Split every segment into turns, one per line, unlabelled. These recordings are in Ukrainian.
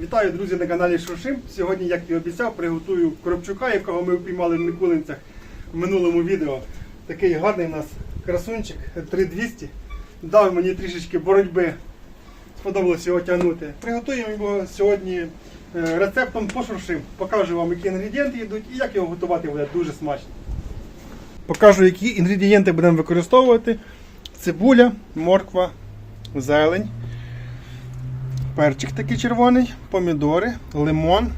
Вітаю, друзі, на каналі Шуршим. Сьогодні, як і обіцяв, приготую коробчука, якого ми впіймали в Микулинцях в минулому відео. Такий гарний у нас красунчик 3200. Дав мені трішечки боротьби. Сподобалося його тягнути. Приготуємо його сьогодні е, рецептом по шуршим. Покажу вам, які інгредієнти йдуть і як його готувати буде дуже смачно. Покажу, які інгредієнти будемо використовувати. Цибуля, морква, зелень перчик такий червоний, помідори, лимон,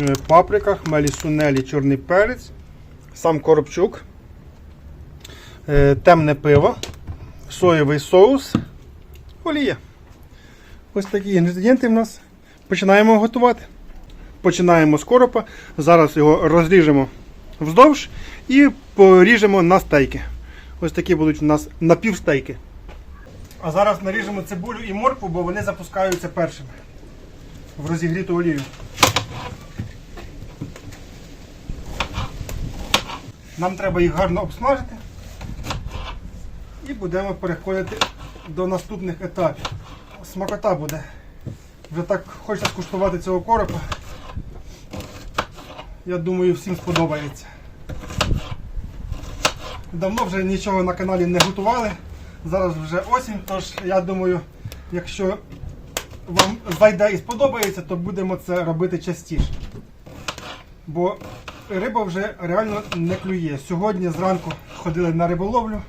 е, паприка, хмелі сунелі, чорний перець, сам коробчук, е, темне пиво, соєвий соус, олія. Ось такі інгредієнти в нас. Починаємо готувати. Починаємо з коропа. Зараз його розріжемо вздовж і поріжемо на стейки. Ось такі будуть у нас напівстейки. А зараз наріжемо цибулю і моркву, бо вони запускаються першими в розігріту олію. Нам треба їх гарно обсмажити і будемо переходити до наступних етапів. Смакота буде. Вже так хочеться скуштувати цього коропа. Я думаю, всім сподобається. Давно вже нічого на каналі не готували. Зараз вже осінь, тож я думаю, якщо вам зайде і сподобається, то будемо це робити частіше. Бо риба вже реально не клює. Сьогодні зранку ходили на риболовлю,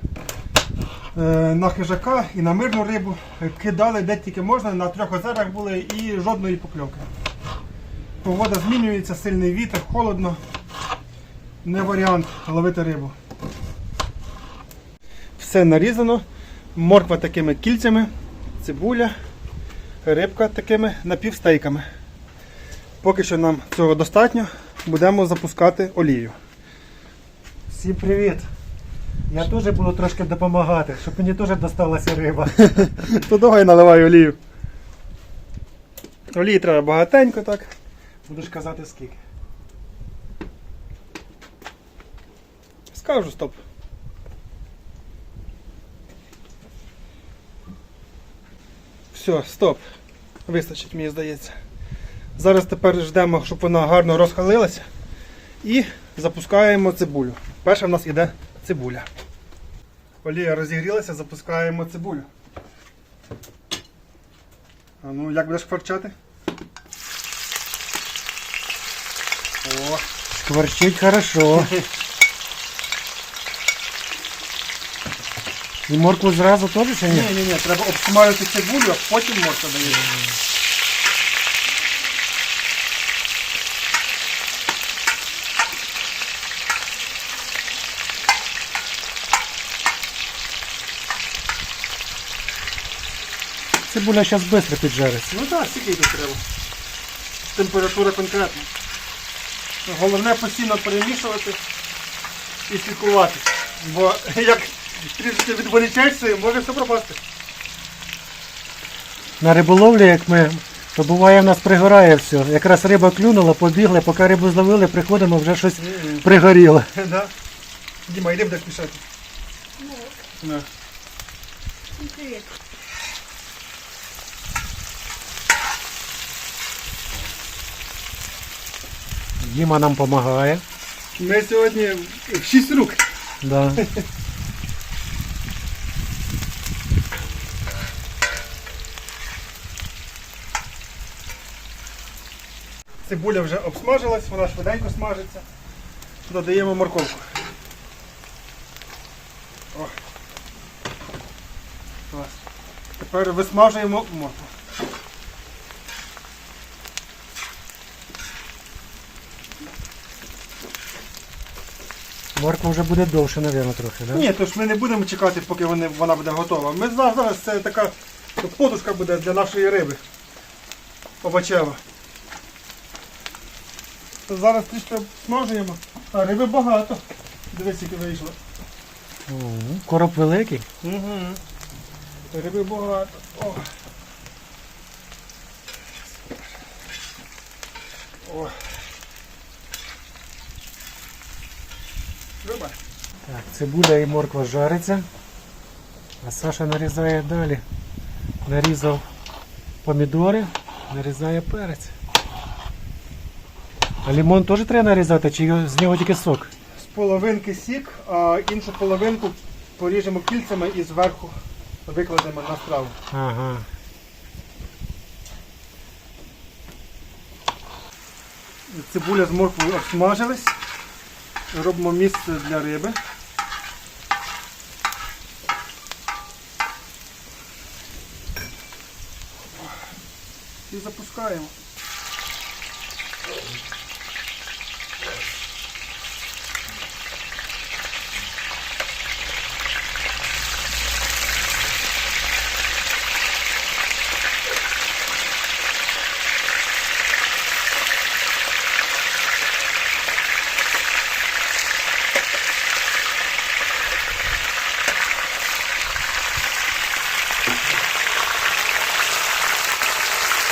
е, на хижака і на мирну рибу. Кидали де тільки можна, на трьох озерах були і жодної покльовки. Погода змінюється, сильний вітер, холодно. Не варіант ловити рибу. Все нарізано. Морква такими кільцями, цибуля, рибка такими напівстейками. Поки що нам цього достатньо, будемо запускати олію.
Всім привіт! Я теж буду трошки допомагати, щоб мені теж досталася риба.
То давай наливай олію. Олії треба багатенько так.
Будеш казати скільки.
Скажу стоп. Все, стоп. Вистачить, мені здається. Зараз тепер ждемо, щоб вона гарно розхалилася. І запускаємо цибулю. Перша в нас іде цибуля. Олія розігрілася, запускаємо цибулю. А ну, як будеш фарчати? О,
Шкварчить хорошо. І моркву зразу теж чи ні?
Ні, ні, ні, треба обсмажити цибулю, а потім морква дається.
Цибуля зараз швидко піджариться.
Ну так, скільки тут треба. Температура конкретна. Головне постійно перемішувати і слідкувати. Бо як трішки відволічаєшся, може все пропасти.
На риболовлі, як ми, то буває в нас пригорає все. Якраз риба клюнула, побігли, поки рибу зловили, приходимо, вже щось пригоріло.
Да. Діма, йди будеш мішати. Ну.
Діма нам допомагає.
Ми сьогодні в 6 рук.
Да.
Цибуля вже обсмажилась, вона швиденько смажиться. Додаємо морковку. О. Клас. Тепер висмажуємо моркву.
Морква вже буде довше, мабуть, трохи, да?
Ні, тож ми не будемо чекати, поки вони, вона буде готова. Ми зараз, зараз це така подушка буде для нашої риби. Овочева. То Зараз трішки смажуємо. А риби багато. Дивись, які вийшло.
Короб великий.
Угу. Риби багато. О. О. Риба.
Так, цибуля і морква жариться. А Саша нарізає далі. Нарізав помідори, Нарізає перець. А лимон теж треба нарізати, чи його- з нього тільки сок?
З половинки сік, а іншу половинку поріжемо кільцями і зверху викладемо на страву.
Ага.
Цибуля з морквою обсмажились. Робимо місце для риби. І запускаємо.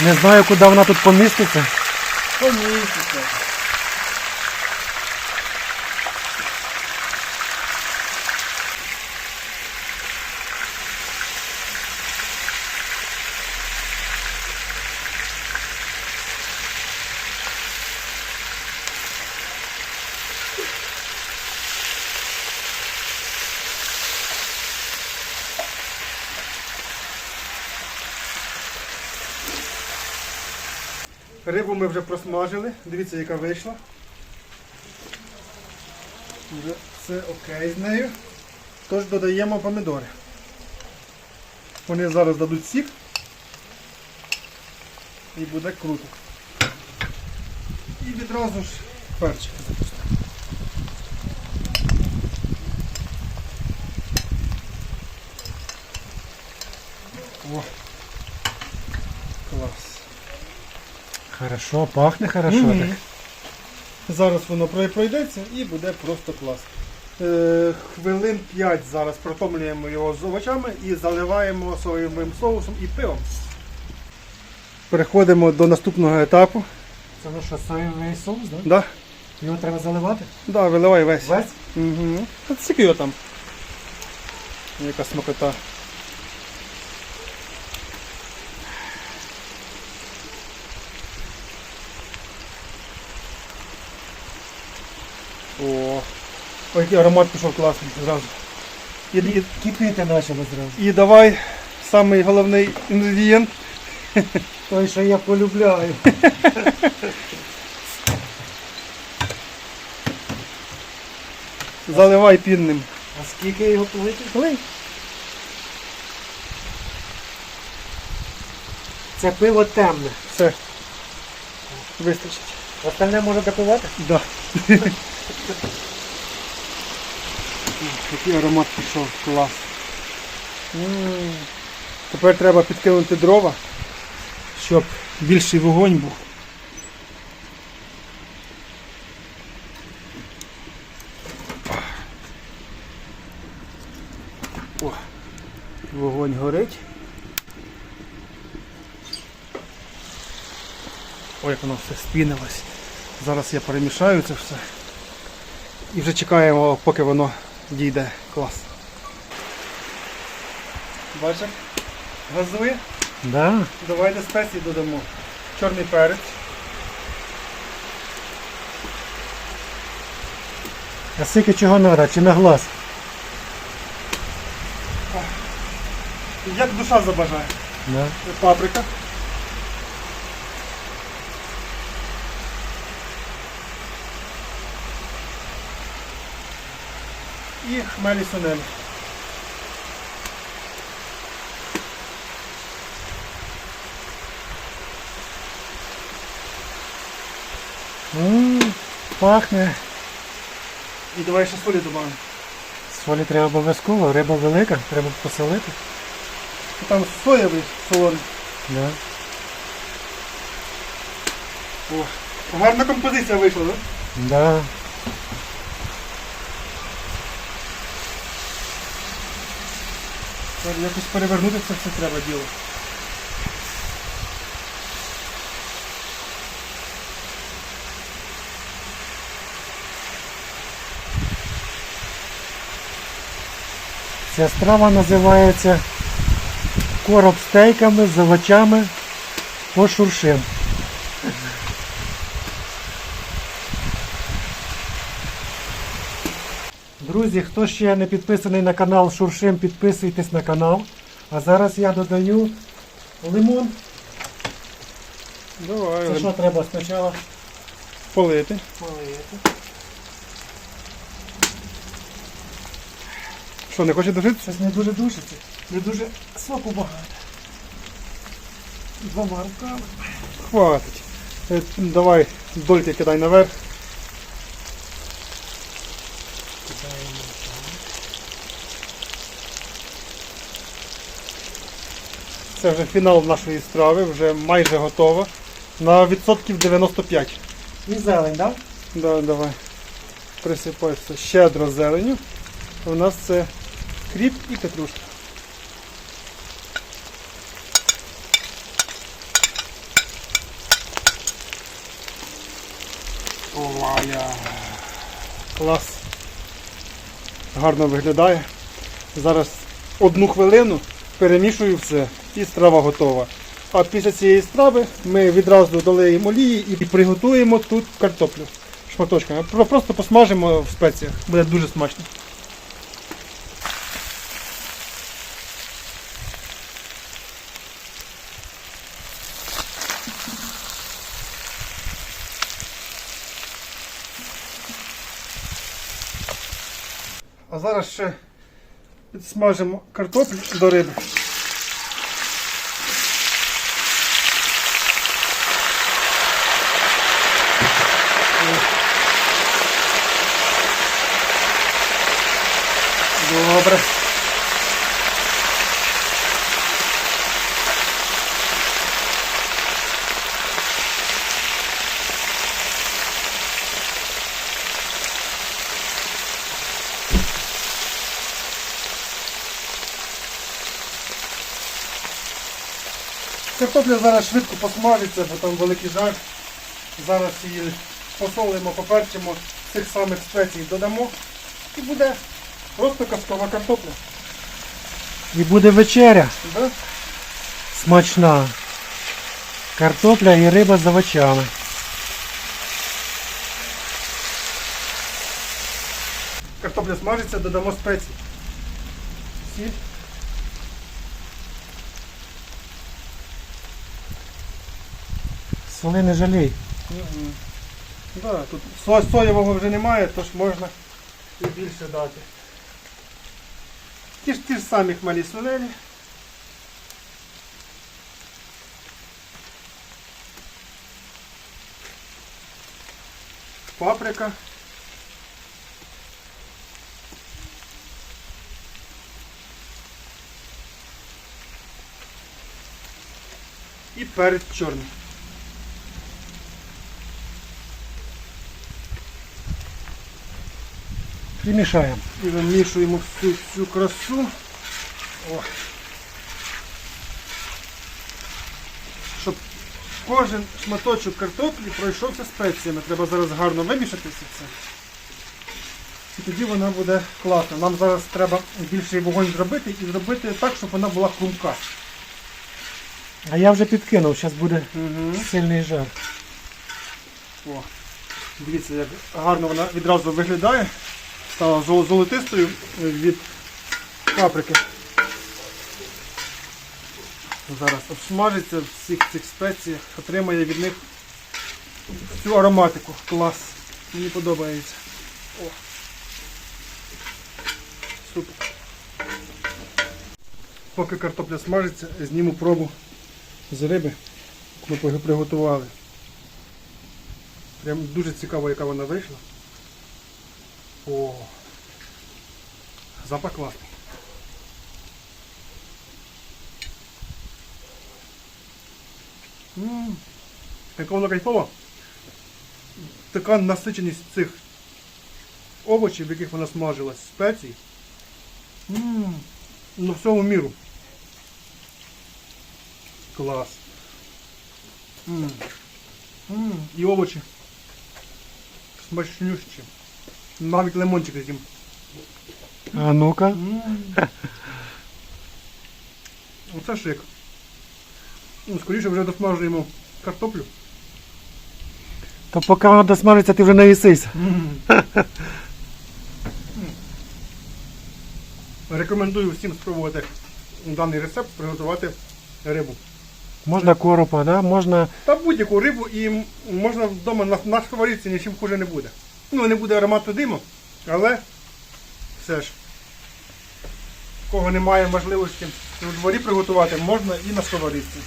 Не знаю, куди вона тут поміститься.
Поміститься. Рибу ми вже просмажили. Дивіться, яка вийшла. Вже все окей з нею. Тож додаємо помідори. Вони зараз дадуть сік. І буде круто. І відразу ж перчик запустимо. О! Клас.
Хорошо, пахне хорошо.
Мгм.
так.
Зараз воно пройдеться і буде просто клас. Е, хвилин 5 зараз протомлюємо його з овочами і заливаємо соєвим соусом і пивом. Переходимо до наступного етапу.
Це ну що, соєвий соус, да?
Да?
Його треба заливати?
Да, виливай весь.
Весь?
Угу. Скільки його там? Яка смакота. О, ой, який аромат пішов класний зразу. І, і,
Кипіти почали зразу.
і давай самий головний інгредієнт.
Той, що я полюбляю.
Заливай пінним.
А скільки його плити?
Лий.
Це пиво темне.
Все. Вистачить.
Остальне можна допивати?
Да. Який аромат пішов, клас. Тепер треба підкинути дрова, щоб більший вогонь був. О, вогонь горить. Ой, як воно все спінилось. Зараз я перемішаю це все. І вже чекаємо, поки воно дійде. Клас. Бачиш? Газує.
Да.
Давайте спеції додамо. Чорний перець.
А скільки чого треба? Чи на глаз?
Як душа забажає.
Да.
Паприка. І хмелі сунелі.
М, Пахне.
І давай ще солі додамо.
Солі треба обов'язково, риба велика, треба посолити.
Там соєвий солоний.
Да.
О, гарна композиція вийшла, так?
Да.
Треба Якось перевернути це все треба діло.
Ця страва називається короб стейками, з овочами пошуршим. Друзі, хто ще не підписаний на канал Шуршим, підписуйтесь на канал. А зараз я додаю лимон.
Давай
Це що треба спочатку
полити.
полити.
Що, не хоче дожитися?
Щось не дуже душиться, не дуже соку багато. Двома руками.
Хватить. Е, Давай дольки кидай наверх. Це вже фінал нашої страви, вже майже готова. На відсотків 95.
І зелень, так?
Да, давай. Присипай все щедро зеленю. У нас це кріп і петрушка. Овая. Клас. Гарно виглядає. Зараз одну хвилину перемішую все і страва готова. А після цієї страви ми відразу долеємо олії і приготуємо тут картоплю шматочками. Просто посмажимо в спеціях. Буде дуже смачно. А зараз ще підсмажимо картоплю до риби. Добре. Картопля зараз швидко посмажиться, бо там великий жар. Зараз її посолимо, поперчимо, цих самих спецій додамо і буде просто казкова картопля.
І буде вечеря
Да?
смачна. Картопля і риба з овочами.
Картопля смажиться, додамо спеції. Сіль.
Соли не жалій.
Да, тут со- соєвого вже немає, тож можна і більше дати. Ті ж ті ж самі хмелі солені. Паприка. І перець чорний.
І мішаємо.
І вимішуємо всю цю красу. О. Щоб кожен шматочок картоплі пройшовся спеціями. Треба зараз гарно вимішати все це. І тоді вона буде класна. Нам зараз треба більший вогонь зробити і зробити так, щоб вона була хрумка.
А я вже підкинув, зараз буде
Угу.
сильний жар.
О. Дивіться, як гарно вона відразу виглядає. Стала золотистою від паприки. Зараз обсмажиться в всіх цих спеціях, отримає від них всю ароматику. Клас. Мені подобається. О. Супер. Поки картопля смажиться, зніму пробу з риби. Ми приготували. Прям дуже цікаво, яка вона вийшла. О, запах класний. Ммм, яка вона кайфова. Така насиченість цих овочів, в яких вона смажилась, спецій. Ммм, ну всього міру. Клас. Ммм. Ммм, і овочі. Смачнющі. Навіть лимончик з'їм.
А ну-ка.
Оце шик. Ну, скоріше вже досмажуємо картоплю.
То поки воно досмажиться, ти вже наїсись.
Рекомендую всім спробувати даний рецепт приготувати рибу.
Можна коропа, да? можна.
Та будь-яку рибу і можна вдома на, на сковорідці нічим хуже не буде. Ну, не буде аромату диму, але все ж. Кого немає можливості у дворі приготувати, можна і на сковорідці.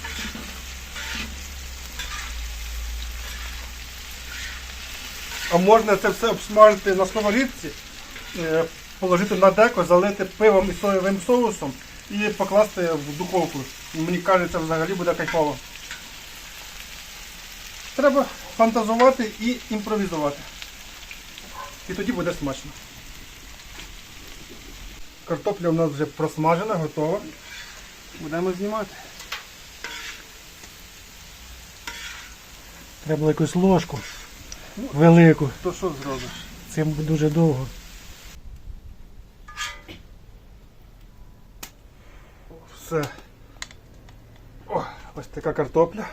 А можна це все обсмажити на сковорідці, е, положити на деко, залити пивом і соєвим соусом і покласти в духовку. Мені кажеться, взагалі буде кайфово. Треба фантазувати і імпровізувати. І тоді буде смачно. Картопля у нас вже просмажена, готова. Будемо знімати.
Треба було якусь ложку велику.
То що зробиш?
Це дуже довго.
Все. О, ось така картопля.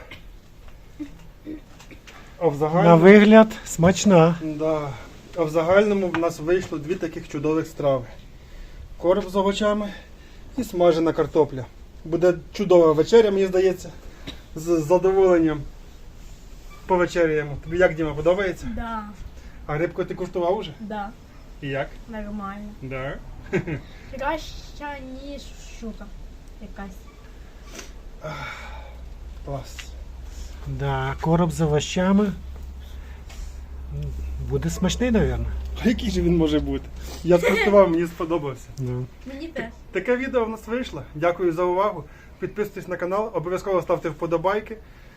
А в
На вигляд смачна.
да, а в загальному в нас вийшло дві таких чудових страви. Короб з овочами і смажена картопля. Буде чудова вечеря, мені здається. З задоволенням повечеряємо. Тобі як Діма подобається?
Да,
А рибку ти куштував уже?
да,
І як?
нормально.
Да.
Краща, ніж шука якась.
Клас.
Да, короб з овощами. Буде смачний, мабуть.
А який же він може бути? Я скуштував, мені сподобався.
Да.
Мені теж.
Таке відео в нас вийшло. Дякую за увагу. Підписуйтесь на канал, обов'язково ставте вподобайки,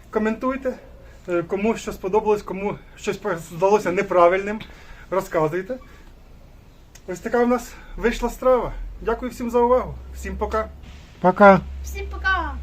коментуйте, Е, кому що сподобалось, кому щось здалося неправильним. Розказуйте. Ось така в нас вийшла страва. Дякую всім за увагу. Всім пока.
Пока.
Всім пока!